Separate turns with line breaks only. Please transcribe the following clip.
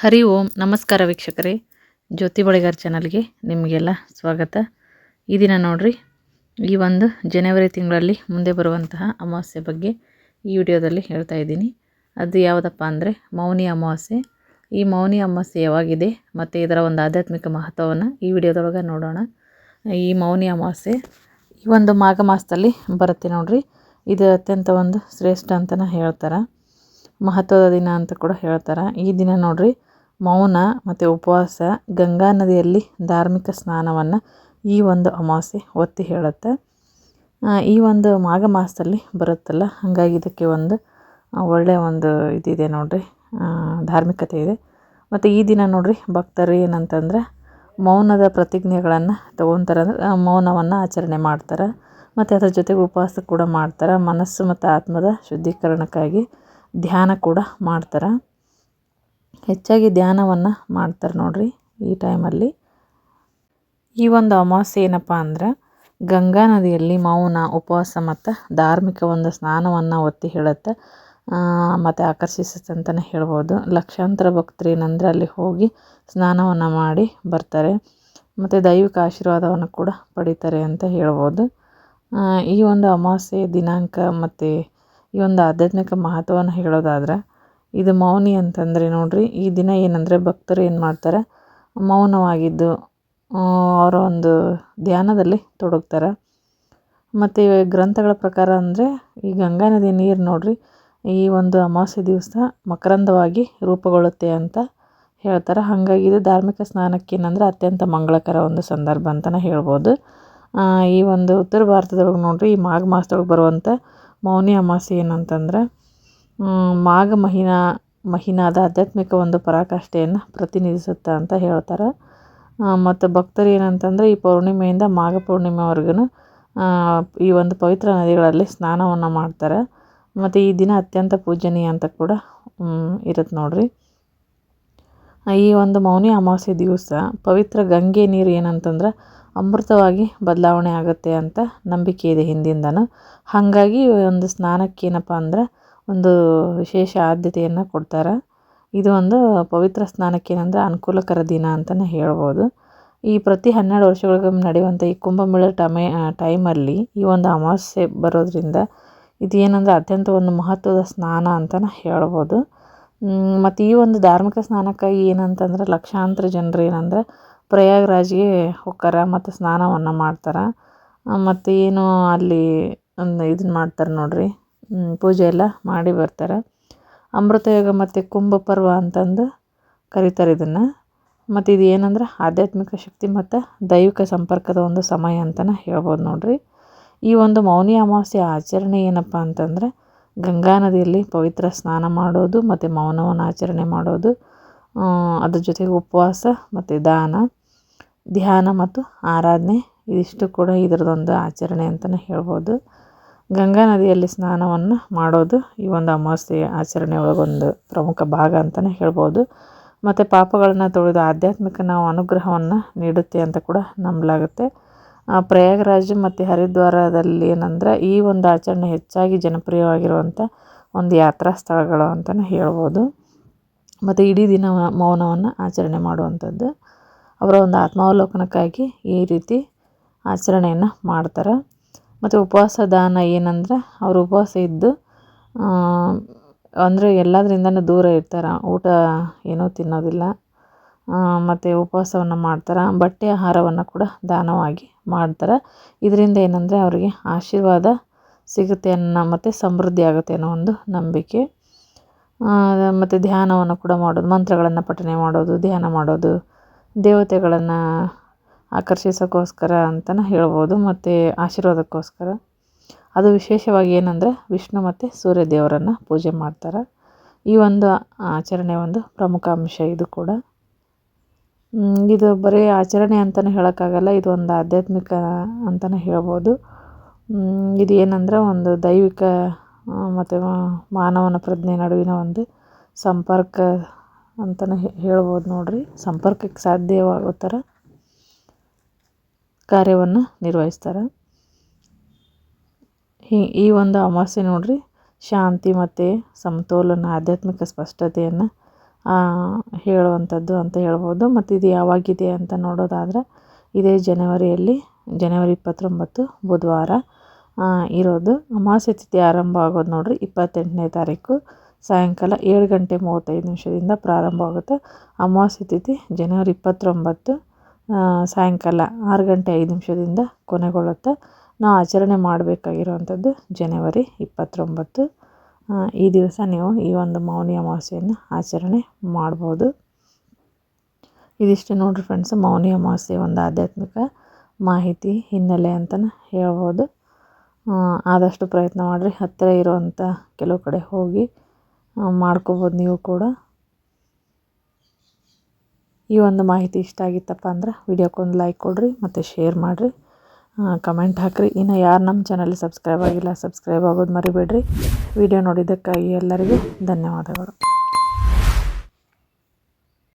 ಹರಿ ಓಂ, ನಮಸ್ಕಾರ ವೀಕ್ಷಕರೇ. ಜ್ಯೋತಿ ಬಳಿಗಾರ್ ಚಾನಲ್ಗೆ ನಿಮಗೆಲ್ಲ ಸ್ವಾಗತ. ಈ ದಿನ ನೋಡ್ರಿ, ಈ ಒಂದು ಜನವರಿ ತಿಂಗಳಲ್ಲಿ ಮುಂದೆ ಬರುವಂತಹ ಅಮಾವಾಸ್ಯೆ ಬಗ್ಗೆ ಈ ವಿಡಿಯೋದಲ್ಲಿ ಹೇಳ್ತಾ ಇದ್ದೀನಿ. ಅದು ಯಾವುದಪ್ಪ ಅಂದರೆ, ಮೌನಿ ಅಮಾವಾಸ್ಯೆ. ಈ ಮೌನಿ ಅಮಾವಾಸ್ಯೆ ಯಾವಾಗಿದೆ ಮತ್ತು ಇದರ ಒಂದು ಆಧ್ಯಾತ್ಮಿಕ ಮಹತ್ವವನ್ನು ಈ ವಿಡಿಯೋದೊಳಗೆ ನೋಡೋಣ. ಈ ಮೌನಿ ಅಮಾವಾಸ್ಯೆ ಈ ಒಂದು ಮಾಘ ಮಾಸದಲ್ಲಿ ಬರುತ್ತೆ ನೋಡ್ರಿ. ಇದು ಅತ್ಯಂತ ಒಂದು ಶ್ರೇಷ್ಠ ಅಂತಲೇ ಹೇಳ್ತಾರೆ. ಮಹತ್ವದ ದಿನ ಅಂತ ಕೂಡ ಹೇಳ್ತಾರೆ. ಈ ದಿನ ನೋಡ್ರಿ ಮೌನ ಮತ್ತು ಉಪವಾಸ ಗಂಗಾ ನದಿಯಲ್ಲಿ ಧಾರ್ಮಿಕ ಸ್ನಾನವನ್ನು ಈ ಒಂದು ಅಮಾವಾಸ್ಯೆ ಒತ್ತಿ ಹೇಳುತ್ತೆ. ಈ ಒಂದು ಮಾಘ ಮಾಸದಲ್ಲಿ ಬರುತ್ತಲ್ಲ, ಹಾಗಾಗಿ ಇದಕ್ಕೆ ಒಂದು ಒಳ್ಳೆಯ ಒಂದು ಇದಿದೆ ನೋಡಿರಿ. ಧಾರ್ಮಿಕತೆ ಇದೆ. ಮತ್ತು ಈ ದಿನ ನೋಡಿರಿ, ಭಕ್ತರು ಏನಂತಂದ್ರೆ ಮೌನದ ಪ್ರತಿಜ್ಞೆಗಳನ್ನು ತೊಗೊತಾರೆ ಅಂದ್ರೆ ಮೌನವನ್ನು ಆಚರಣೆ ಮಾಡ್ತಾರೆ. ಮತ್ತು ಅದ್ರ ಜೊತೆಗೆ ಉಪವಾಸ ಕೂಡ ಮಾಡ್ತಾರೆ. ಮನಸ್ಸು ಮತ್ತು ಆತ್ಮದ ಶುದ್ಧೀಕರಣಕ್ಕಾಗಿ ಧ್ಯಾನ ಕೂಡ ಮಾಡ್ತಾರೆ. ಹೆಚ್ಚಾಗಿ ಧ್ಯಾನವನ್ನು ಮಾಡ್ತಾರೆ ನೋಡ್ರಿ ಈ ಟೈಮಲ್ಲಿ. ಈ ಒಂದು ಅಮಾವಾಸ್ಯೆ ಏನಪ್ಪ ಅಂದ್ರೆ ಗಂಗಾ ನದಿಯಲ್ಲಿ ಮೌನ, ಉಪವಾಸ ಮತ್ತು ಧಾರ್ಮಿಕ ಒಂದು ಸ್ನಾನವನ್ನು ಒತ್ತಿ ಹೇಳುತ್ತೆ ಮತ್ತು ಆಕರ್ಷಿಸುತ್ತೆ ಅಂತಲೇ ಹೇಳ್ಬೋದು. ಲಕ್ಷಾಂತರ ಭಕ್ತರು ಏನಂದರೆ ಅಲ್ಲಿ ಹೋಗಿ ಸ್ನಾನವನ್ನು ಮಾಡಿ ಬರ್ತಾರೆ. ಮತ್ತು ದೈವಿಕ ಆಶೀರ್ವಾದವನ್ನು ಕೂಡ ಪಡಿತಾರೆ ಅಂತ ಹೇಳ್ಬೋದು. ಈ ಒಂದು ಅಮಾವಾಸ್ಯೆ ದಿನಾಂಕ ಮತ್ತು ಈ ಒಂದು ಆಧ್ಯಾತ್ಮಿಕ ಮಹತ್ವವನ್ನು ಹೇಳೋದಾದ್ರೆ ಇದು ಮೌನಿ ಅಂತಂದರೆ ನೋಡ್ರಿ, ಈ ದಿನ ಏನಂದರೆ ಭಕ್ತರು ಏನು ಮಾಡ್ತಾರೆ, ಮೌನವಾಗಿದ್ದು ಅವರ ಒಂದು ಧ್ಯಾನದಲ್ಲಿ ತೊಡಗ್ತಾರೆ. ಮತ್ತು ಗ್ರಂಥಗಳ ಪ್ರಕಾರ ಅಂದರೆ, ಈ ಗಂಗಾ ನದಿ ನೀರು ನೋಡ್ರಿ, ಈ ಒಂದು ಅಮಾವಾಸ್ಯೆ ದಿವಸ ಮಕರಂದವಾಗಿ ರೂಪುಗೊಳ್ಳುತ್ತೆ ಅಂತ ಹೇಳ್ತಾರೆ. ಹಾಗಾಗಿ ಇದು ಧಾರ್ಮಿಕ ಸ್ನಾನಕ್ಕೆ ಏನಂದ್ರೆ ಅತ್ಯಂತ ಮಂಗಳಕರ ಒಂದು ಸಂದರ್ಭ ಅಂತಲೇ ಹೇಳ್ಬೋದು. ಈ ಒಂದು ಉತ್ತರ ಭಾರತದೊಳಗೆ ನೋಡ್ರಿ, ಈ ಮಾಘ ಮಾಸದೊಳಗೆ ಬರುವಂಥ ಮೌನಿ ಅಮಾವಾಸ್ಯೆ ಏನಂತಂದ್ರೆ ಮಾಘ ಮಹಿನಾ, ಮಹಿನಾದ ಆಧ್ಯಾತ್ಮಿಕ ಒಂದು ಪರಾಕಾಷ್ಠೆಯನ್ನು ಪ್ರತಿನಿಧಿಸುತ್ತೆ ಅಂತ ಹೇಳ್ತಾರೆ. ಮತ್ತು ಭಕ್ತರು ಏನಂತಂದರೆ ಈ ಪೌರ್ಣಿಮೆಯಿಂದ ಮಾಘ ಪೌರ್ಣಿಮೆವರೆಗೂ ಈ ಒಂದು ಪವಿತ್ರ ನದಿಗಳಲ್ಲಿ ಸ್ನಾನವನ್ನು ಮಾಡ್ತಾರೆ. ಮತ್ತು ಈ ದಿನ ಅತ್ಯಂತ ಪೂಜನೀಯ ಅಂತ ಕೂಡ ಇರುತ್ತೆ ನೋಡ್ರಿ. ಈ ಒಂದು ಮೌನಿ ಅಮಾವಾಸ್ಯೆ ದಿವಸ ಪವಿತ್ರ ಗಂಗೆ ನೀರು ಏನಂತಂದ್ರೆ ಅಮೃತವಾಗಿ ಬದಲಾವಣೆ ಆಗುತ್ತೆ ಅಂತ ನಂಬಿಕೆ ಇದೆ ಹಿಂದಿಂದನೂ. ಹಾಗಾಗಿ ಒಂದು ಸ್ನಾನಕ್ಕೇನಪ್ಪ ಅಂದ್ರೆ ಒಂದು ವಿಶೇಷ ಆದ್ಯತೆಯನ್ನು ಕೊಡ್ತಾರೆ. ಇದು ಒಂದು ಪವಿತ್ರ ಸ್ನಾನಕ್ಕೆ ಏನಂದ್ರೆ ಅನುಕೂಲಕರ ದಿನ ಅಂತಲೇ ಹೇಳ್ಬೋದು. ಈ ಪ್ರತಿ ಹನ್ನೆರಡು ವರ್ಷಗಳಿಗೊಮ್ಮೆ ನಡೆಯುವಂಥ ಈ ಕುಂಭಮೇಳ ಟಮೆ ಟೈಮಲ್ಲಿ ಈ ಒಂದು ಅಮಾವಾಸ್ಯೆ ಬರೋದ್ರಿಂದ ಇದು ಏನಂದ್ರೆ ಅತ್ಯಂತ ಒಂದು ಮಹತ್ವದ ಸ್ನಾನ ಅಂತಲೇ ಹೇಳ್ಬೋದು. ಮತ್ತು ಈ ಒಂದು ಧಾರ್ಮಿಕ ಸ್ನಾನಕ್ಕಾಗಿ ಏನಂತಂದ್ರೆ ಲಕ್ಷಾಂತರ ಜನರು ಏನಂದ್ರೆ ಪ್ರಯಾಗ್ರಾಜ್ಗೆ ಹೋಗ್ತಾರೆ, ಮತ್ತು ಸ್ನಾನವನ್ನು ಮಾಡ್ತಾರೆ. ಮತ್ತು ಏನು ಅಲ್ಲಿ ಒಂದು ಇದನ್ನ ಮಾಡ್ತಾರೆ ನೋಡ್ರಿ. ಪೂಜೆ ಎಲ್ಲ ಮಾಡಿ ಬರ್ತಾರೆ. ಅಮೃತಯೋಗ ಮತ್ತು ಕುಂಭ ಪರ್ವ ಅಂತಂದು ಕರೀತಾರೆ ಇದನ್ನು. ಮತ್ತು ಇದು ಏನಂದ್ರೆ ಆಧ್ಯಾತ್ಮಿಕ ಶಕ್ತಿ ಮತ್ತು ದೈವಿಕ ಸಂಪರ್ಕದ ಒಂದು ಸಮಯ ಅಂತಲೇ ಹೇಳ್ಬೋದು ನೋಡಿರಿ. ಈ ಒಂದು ಮೌನಿ ಅಮಾವಾಸ್ಯೆ ಆಚರಣೆ ಏನಪ್ಪ ಅಂತಂದ್ರೆ ಗಂಗಾ ನದಿಯಲ್ಲಿ ಪವಿತ್ರ ಸ್ನಾನ ಮಾಡೋದು ಮತ್ತು ಮೌನವನ್ನು ಆಚರಣೆ ಮಾಡೋದು ಅದ್ರ ಜೊತೆಗೆ ಉಪವಾಸ ಮತ್ತು ದಾನ, ಧ್ಯಾನ ಮತ್ತು ಆರಾಧನೆ ಇದಿಷ್ಟು ಕೂಡ ಇದರದೊಂದು ಆಚರಣೆ ಅಂತಲೇ ಹೇಳ್ಬೋದು. ಗಂಗಾ ನದಿಯಲ್ಲಿ ಸ್ನಾನವನ್ನು ಮಾಡೋದು ಈ ಒಂದು ಅಮಾವಾಸ್ಯೆ ಆಚರಣೆ ಒಳಗೊಂದು ಪ್ರಮುಖ ಭಾಗ ಅಂತಲೇ ಹೇಳ್ಬೋದು. ಮತ್ತು ಪಾಪಗಳನ್ನು ತೊಳೆದು ಆಧ್ಯಾತ್ಮಿಕ ನಾವು ಅನುಗ್ರಹವನ್ನು ನೀಡುತ್ತೆ ಅಂತ ಕೂಡ ನಂಬಲಾಗುತ್ತೆ. ಪ್ರಯಾಗರಾಜ್ ಮತ್ತು ಹರಿದ್ವಾರದಲ್ಲಿ ಏನಂದ್ರೆ ಈ ಒಂದು ಆಚರಣೆ ಹೆಚ್ಚಾಗಿ ಜನಪ್ರಿಯವಾಗಿರುವಂಥ ಒಂದು ಯಾತ್ರಾ ಸ್ಥಳಗಳು ಅಂತಲೇ ಹೇಳ್ಬೋದು. ಮತ್ತು ಇಡೀ ದಿನ ಮೌನವನ್ನು ಆಚರಣೆ ಮಾಡುವಂಥದ್ದು. ಅವರ ಒಂದು ಆತ್ಮಾವಲೋಕನಕ್ಕಾಗಿ ಈ ರೀತಿ ಆಚರಣೆಯನ್ನು ಮಾಡ್ತಾರೆ. ಮತ್ತು ಉಪವಾಸ ದಾನ ಏನಂದ್ರೆ ಅವರು ಉಪವಾಸ ಇದ್ದು ಅಂದರೆ ಎಲ್ಲದರಿಂದನೂ ದೂರ ಇರ್ತಾರೆ. ಊಟ ಏನೂ ತಿನ್ನೋದಿಲ್ಲ. ಮತ್ತು ಉಪವಾಸವನ್ನು ಮಾಡ್ತಾರೆ. ಬಟ್ಟೆ ಆಹಾರವನ್ನು ಕೂಡ ದಾನವಾಗಿ ಮಾಡ್ತಾರೆ. ಇದರಿಂದ ಏನಂದರೆ ಅವರಿಗೆ ಆಶೀರ್ವಾದ ಸಿಗುತ್ತೆ ಅನ್ನೋ ಮತ್ತು ಸಮೃದ್ಧಿ ಆಗುತ್ತೆ ಅನ್ನೋ ಒಂದು ನಂಬಿಕೆ. ಮತ್ತು ಧ್ಯಾನವನ್ನು ಕೂಡ ಮಾಡೋದು, ಮಂತ್ರಗಳನ್ನು ಪಠನೆ ಮಾಡೋದು, ಧ್ಯಾನ ಮಾಡೋದು, ದೇವತೆಗಳನ್ನು ಆಕರ್ಷಿಸೋಕ್ಕೋಸ್ಕರ ಅಂತಲೇ ಹೇಳ್ಬೋದು, ಮತ್ತು ಆಶೀರ್ವಾದಕ್ಕೋಸ್ಕರ. ಅದು ವಿಶೇಷವಾಗಿ ಏನಂದರೆ ವಿಷ್ಣು ಮತ್ತು ಸೂರ್ಯ ದೇವರನ್ನು ಪೂಜೆ ಮಾಡ್ತಾರೆ. ಈ ಒಂದು ಆಚರಣೆ ಒಂದು ಪ್ರಮುಖ ಅಂಶ ಇದು ಕೂಡ. ಇದು ಬರೀ ಆಚರಣೆ ಅಂತಲೇ ಹೇಳೋಕ್ಕಾಗಲ್ಲ, ಇದು ಒಂದು ಆಧ್ಯಾತ್ಮಿಕ ಅಂತಲೇ ಹೇಳ್ಬೋದು. ಇದು ಏನಂದ್ರೆ ಒಂದು ದೈವಿಕ ಮತ್ತು ಮಾನವನ ಪ್ರಜ್ಞೆ ನಡುವಿನ ಒಂದು ಸಂಪರ್ಕ ಅಂತಲೇ ಹೇಳ್ಬೋದು ನೋಡಿರಿ. ಸಂಪರ್ಕಕ್ಕೆ ಸಾಧ್ಯವಾಗೋ ಥರ ಕಾರ್ಯವನ್ನು ನಿರ್ವಹಿಸ್ತಾರೆ. ಈ ಈ ಒಂದು ಅಮಾವಾಸ್ಯೆ ನೋಡ್ರಿ, ಶಾಂತಿ ಮತ್ತು ಸಮತೋಲನ, ಆಧ್ಯಾತ್ಮಿಕ ಸ್ಪಷ್ಟತೆಯನ್ನು ಹೇಳುವಂಥದ್ದು ಅಂತ ಹೇಳ್ಬೋದು. ಮತ್ತು ಇದು ಯಾವಾಗಿದೆ ಅಂತ ನೋಡೋದಾದರೆ, ಇದೇ ಜನವರಿಯಲ್ಲಿ, ಜನವರಿ ಇಪ್ಪತ್ತೊಂಬತ್ತು ಬುಧವಾರ ಇರೋದು. ಅಮಾವಾಸ್ಯೆ ತಿಥಿ ಆರಂಭ ಆಗೋದು ನೋಡ್ರಿ, ಇಪ್ಪತ್ತೆಂಟನೇ ತಾರೀಕು. ಸಾಯಂಕಾಲ ಏಳು ಗಂಟೆ ಮೂವತ್ತೈದು ನಿಮಿಷದಿಂದ ಪ್ರಾರಂಭ ಆಗುತ್ತೆ. ಅಮಾವಾಸ್ಯೆ ತಿಥಿ ಜನವರಿ ಇಪ್ಪತ್ತೊಂಬತ್ತು. ಸಾಯಂಕಾಲ ಆರು ಗಂಟೆ ಐದು ನಿಮಿಷದಿಂದ ಕೊನೆಗೊಳ್ಳುತ್ತೆ ನಾವು ಆಚರಣೆ ಮಾಡಬೇಕಾಗಿರುವಂಥದ್ದು ಜನವರಿ ಇಪ್ಪತ್ತೊಂಬತ್ತು. ಈ ದಿವಸ ನೀವು ಈ ಒಂದು ಮೌನಿ ಅಮಾವಾಸ್ಯೆಯನ್ನು ಆಚರಣೆ ಮಾಡ್ಬೋದು. ಇದಿಷ್ಟು ನೋಡಿರಿ ಫ್ರೆಂಡ್ಸ್ ಮೌನಿ ಅಮಾವಾಸ್ಯೆ ಒಂದು ಆಧ್ಯಾತ್ಮಿಕ ಮಾಹಿತಿ ಹಿನ್ನೆಲೆ ಅಂತಲೇ ಹೇಳ್ಬೋದು. ಆದಷ್ಟು ಪ್ರಯತ್ನ ಮಾಡಿರಿ, ಹತ್ತಿರ ಇರುವಂಥ ಕೆಲವು ಕಡೆ ಹೋಗಿ ಮಾಡ್ಕೋಬೋದು ನೀವು ಕೂಡ. ಈ ಒಂದು ಮಾಹಿತಿ ಇಷ್ಟ ಆಗಿತ್ತಪ್ಪ ಅಂದ್ರೆ ವಿಡಿಯೋಕ್ಕೊಂದು ಲೈಕ್ ಕೊಡಿರಿ ಮತ್ತು ಶೇರ್ ಮಾಡಿರಿ. ಕಮೆಂಟ್ ಹಾಕಿರಿ. ಇನ್ನು ಯಾರು ನಮ್ಮ ಚಾನಲ್ ಸಬ್ಸ್ಕ್ರೈಬ್ ಆಗಿಲ್ಲ ಸಬ್ಸ್ಕ್ರೈಬ್ ಆಗೋದು ಮರಿಬೇಡ್ರಿ. ವಿಡಿಯೋ ನೋಡಿದ್ದಕ್ಕಾಗಿ ಎಲ್ಲರಿಗೂ ಧನ್ಯವಾದಗಳು.